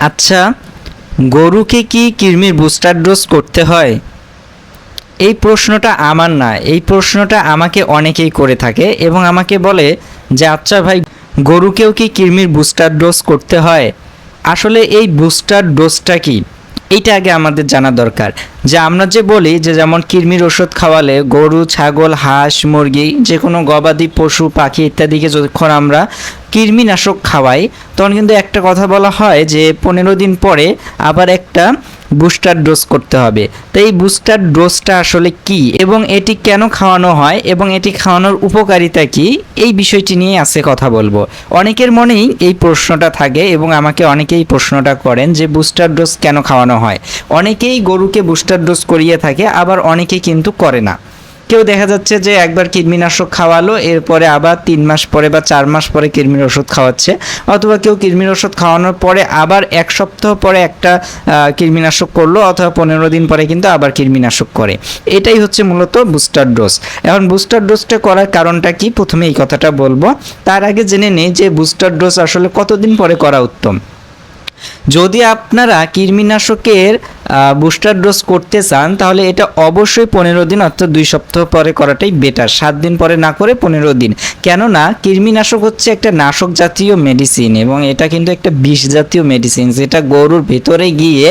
আচ্ছা গরুকে কি কৃমির বুস্টার ডোজ করতে হয়? এই প্রশ্নটা আমার না, এই প্রশ্নটা আমাকে অনেকেই করে থাকে এবং আমাকে বলে যে আচ্ছা ভাই, গরুকেও কি কৃমির বুস্টার ডোজ করতে হয়? আসলে এই বুস্টার ডোজটা কি? এটা আগে আমাদের জানা দরকার। যে আমরা যে বলি যে যেমন কৃমির ওষুধ খাওয়ালে গরু, ছাগল, হাঁস, মুরগি, যে কোনো গবাদি পশু, পাখি ইত্যাদিকে যখন আমরা কৃমিনাশক খাওয়াই, তখন কিন্তু একটা কথা বলা হয় যে পনেরো দিন পরে আবার একটা বুস্টার ডোজ করতে হবে। তো এই বুস্টার ডোজটা আসলে কি এবং এটি কেন খাওয়ানো হয় এবং এটি খাওয়ানোর উপকারিতা কি, এই বিষয়টি নিয়ে আজকে কথা বলব। অনেকের মনেই এই প্রশ্নটা থাকে এবং আমাকে অনেকেই প্রশ্নটা করেন যে বুস্টার ডোজ কেন খাওয়ানো হয়? অনেকেই গরুকে বুস্টার ডোজ করিয়ে থাকে, আবার অনেকে কিন্তু করে না। কেউ দেখা যাচ্ছে যে একবার কৃমিনাশক খাওয়ালো, এরপরে আবার তিন মাস পরে বা চার মাস পরে কৃমির ওষুধ খাওয়াচ্ছে, অথবা কেউ কৃমির ওষুধ খাওয়ানোর পরে আবার এক সপ্তাহ পরে একটা কৃমিনাশক করল, অথবা পনেরো দিন পরে কিন্তু আবার কৃমিনাশক করে। এটাই হচ্ছে মূলত বুস্টার ডোজ। এখন বুস্টার ডোজটা করার কারণটা কি? প্রথমে এই কথাটা বলব। তার আগে জেনে নেই যে বুস্টার ডোজ আসলে কতদিন পরে করা উত্তম। যদি আপনারা কৃমিনাশকের বুস্টার ডোজ করতে চান, তাহলে এটা অবশ্যই পনেরো দিন অর্থাৎ দুই সপ্তাহ পরে করাটাই বেটার সাত দিন পরে না করে পনেরো দিন। কেননা কৃমিনাশক হচ্ছে একটা নাশক জাতীয় মেডিসিন এবং এটা কিন্তু একটা বিষ জাতীয় মেডিসিন যেটা গরুর ভেতরে গিয়ে,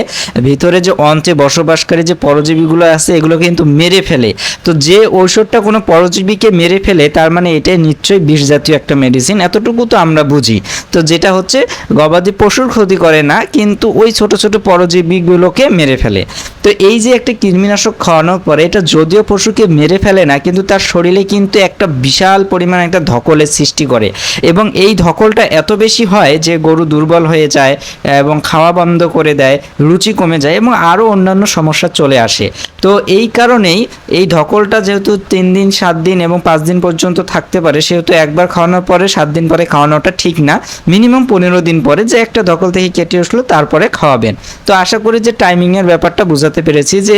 ভিতরে যে অন্তে বসবাসকারী যে পরজীবীগুলো আছে, এগুলো কিন্তু মেরে ফেলে। তো যে ঔষধটা কোনো পরজীবীকে মেরে ফেলে, তার মানে এটা নিশ্চয়ই বিষ জাতীয় একটা মেডিসিন এতটুকু তো আমরা বুঝি। তো যেটা হচ্ছে, গবাদি পশুর ক্ষতি করে না কিন্তু ওই ছোট ছোট পরজীবীগুলোকে মেরে ফেলে। তো এই যে একটা কৃমিনাশক খাওয়ানোর পরে এটা যদিও পশুকে মেরে ফেলে না, কিন্তু তার শরীরে কিন্তু একটা বিশাল পরিমাণ একটা ধকলের সৃষ্টি করে। এবং এই ধকলটা এত বেশি হয় যে গরু দুর্বল হয়ে যায় এবং খাওয়া বন্ধ করে দেয়, রুচি কমে যায় এবং আরও অন্যান্য সমস্যা চলে আসে। তো এই কারণেই এই ধকলটা যেহেতু তিন দিন, সাত দিন এবং পাঁচ দিন পর্যন্ত থাকতে পারে, সেহেতু একবার খাওয়ানোর পরে, সাত দিন পরে খাওয়ানোটা ঠিক না। মিনিমাম পনেরো দিন পরে যে একটা ধকল থেকে কেটে তারপরে খাওয়াবেন। তো আশা করি যে টাইমিংয়ের ব্যাপারটা বোঝাতে পেরেছি যে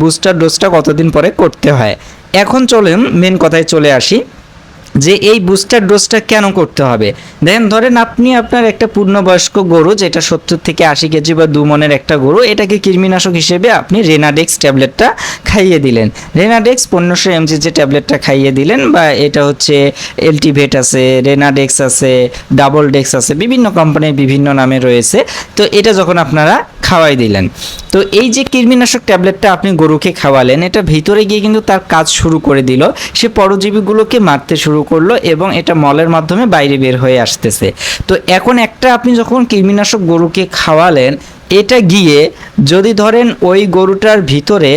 বুস্টার ডোজটা কতদিন পরে করতে হয়। এখন চলেন মেন কথায় চলে আসি। যে এই বুস্টার ডোজটা কেন করতে হবে? দেন ধরেন আপনি আপনার একটা পূর্ণবয়স্ক গরু, যেটা সত্তর থেকে আশি কেজি বা দু মনের একটা গরু, এটাকে কৃমিনাশক হিসেবে আপনি রেনাডেক্স ট্যাবলেটটা খাইয়ে দিলেন। রেনাডেক্স পনেরোশো এমজি যে ট্যাবলেটটা খাইয়ে দিলেন বা এটা হচ্ছে এলটিভেট আছে রেনাডেক্স আছে ডাবল ডেক্স আছে, বিভিন্ন কোম্পানির বিভিন্ন নামে রয়েছে। তো এটা যখন আপনারা খাওয়াই দিলেন। তো এই যে কৃমিনাশক ট্যাবলেটটা আপনি গরুকে খাওয়ালেন, এটা ভিতরে গিয়ে কিন্তু তার কাজ শুরু করে দিল। সে পরজীবীগুলোকে মারতে শুরু করল এবং এটা মলের মাধ্যমে বাইরে বের হয়ে আসতেছে। তো এখন একটা আপনি যখন কৃমিনাশক গরুকে খাওয়ালেন এটা গিয়ে যদি ধরেন ওই গরুটার ভিতরে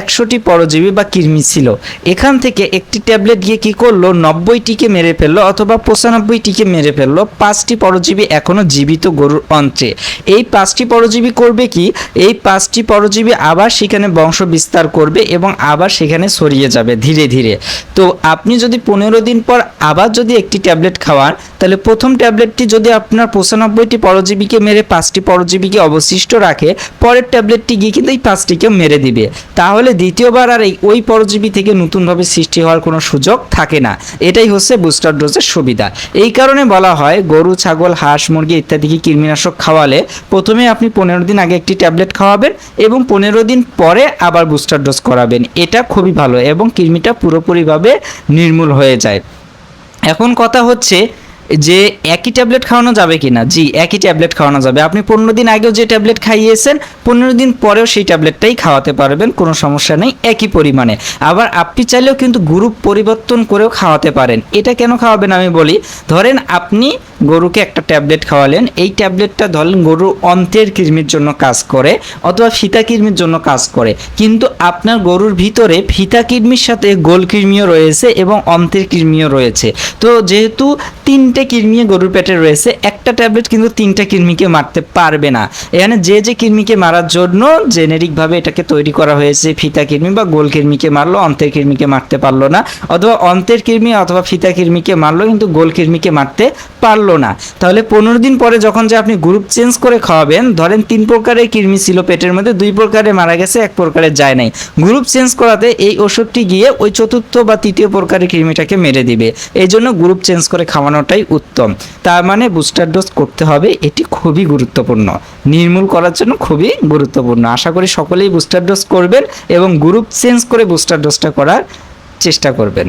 একশোটি পরজীবী বা কৃমি ছিল, এখান থেকে একটি ট্যাবলেট গিয়ে কি করল? নব্বইটিকে মেরে ফেলল অথবা পঁচানব্বইটিকে মেরে ফেলল। পাঁচটি পরজীবী এখনও জীবিত গরুর অন্ত্রে। এই পাঁচটি পরজীবী করবে কি? এই পাঁচটি পরজীবী আবার সেখানে বংশ বিস্তার করবে এবং আবার সেখানে ছড়িয়ে যাবে ধীরে ধীরে। তো আপনি যদি পনেরো দিন পর আবার যদি একটি ট্যাবলেট খাওয়ান, তাহলে প্রথম ট্যাবলেটটি যদি আপনার পঁচানব্বইটি পরজীবীকে মেরে পাঁচটি পরজীবীকে অবশিষ্ট রাখে, পরের ট্যাবলেটটি গিয়ে কিন্তু এই পাঁচটিকে মেরে দিবে। তাহলে দ্বিতীয়বার আর এই, ওই পরজীবী থেকে নতুনভাবে সৃষ্টি হওয়ার কোনো সুযোগ থাকে না। এটাই হচ্ছে বুস্টার ডোজের সুবিধা। এই কারণে বলা হয়, গরু, ছাগল, হাঁস, মুরগি ইত্যাদিকে কৃমিনাশক খাওয়ালে প্রথমে আপনি পনেরো দিন আগে একটি ট্যাবলেট খাওয়াবেন এবং পনেরো দিন পরে আবার বুস্টার ডোজ করাবেন। এটা খুবই ভালো এবং কৃমিটা পুরোপুরিভাবে নির্মূল হয়ে যায়। এখন কথা হচ্ছে যে একই ট্যাবলেট খাওয়ানো যাবে কি না জি, একই ট্যাবলেট খাওয়ানো যাবে। আপনি পনেরো দিন আগেও যে ট্যাবলেট খাইয়েছেন, পনেরো দিন পরেও সেই ট্যাবলেটটাই খাওয়াতে পারবেন, কোনো সমস্যা নেই, একই পরিমাণে। আবার আপনি চাইলেও কিন্তু গ্রুপ পরিবর্তন করেও খাওয়াতে পারেন। এটা কেন খাওয়াবেন আমি বলি, ধরেন আপনি গরুকে একটা ট্যাবলেট খাওয়ালেন। এই ট্যাবলেটটা ধরেন গরুর অন্ত্রের কৃমির জন্য কাজ করে অথবা ফিতা কৃমির জন্য কাজ করে। কিন্তু আপনার গরুর ভিতরে ফিতা কৃমির সাথে গোল কৃমিও রয়েছে এবং অন্ত্রের কৃমিও রয়েছে। তো যেহেতু তিনটে কৃমি গরুর পেটে রয়েছে, একটা ট্যাবলেট কিন্তু তিনটা কৃমিকে মারতে পারবে না। এখানে যে যে কৃমিকে মারার জন্য জেনেরিকভাবে এটাকে তৈরি করা হয়েছে, ফিতা কৃমি বা গোল কৃমিকে মারলো, অন্তের কৃমিকে মারতে পারল না। অথবা অন্তের কৃমি অথবা ফিতা কৃমিকে মারলো, কিন্তু গোল কৃমিকে মারতে পারল হলো না। তাহলে পনেরো দিন পরে যখন যে আপনি গ্রুপ চেঞ্জ করে খাওয়াবেন, ধরেন তিন প্রকারের কৃমি ছিল পেটের মধ্যে, দুই প্রকারে মারা গেছে, এক প্রকারে যায় নাই। গ্রুপ চেঞ্জ করাতে এই ওষুধটি গিয়ে ওই চতুর্থ বা তৃতীয় প্রকারের কৃমিটাকে মেরে দিবে। এই জন্য গ্রুপ চেঞ্জ করে খাওয়ানোটাই উত্তম। তার মানে বুস্টার ডোজ করতে হবে, এটি খুবই গুরুত্বপূর্ণ। নির্মূল করার জন্য খুবই গুরুত্বপূর্ণ। আশা করি সকলেই বুস্টার ডোজ করবেন এবং গ্রুপ চেঞ্জ করে বুস্টার ডোজটা করার চেষ্টা করবেন।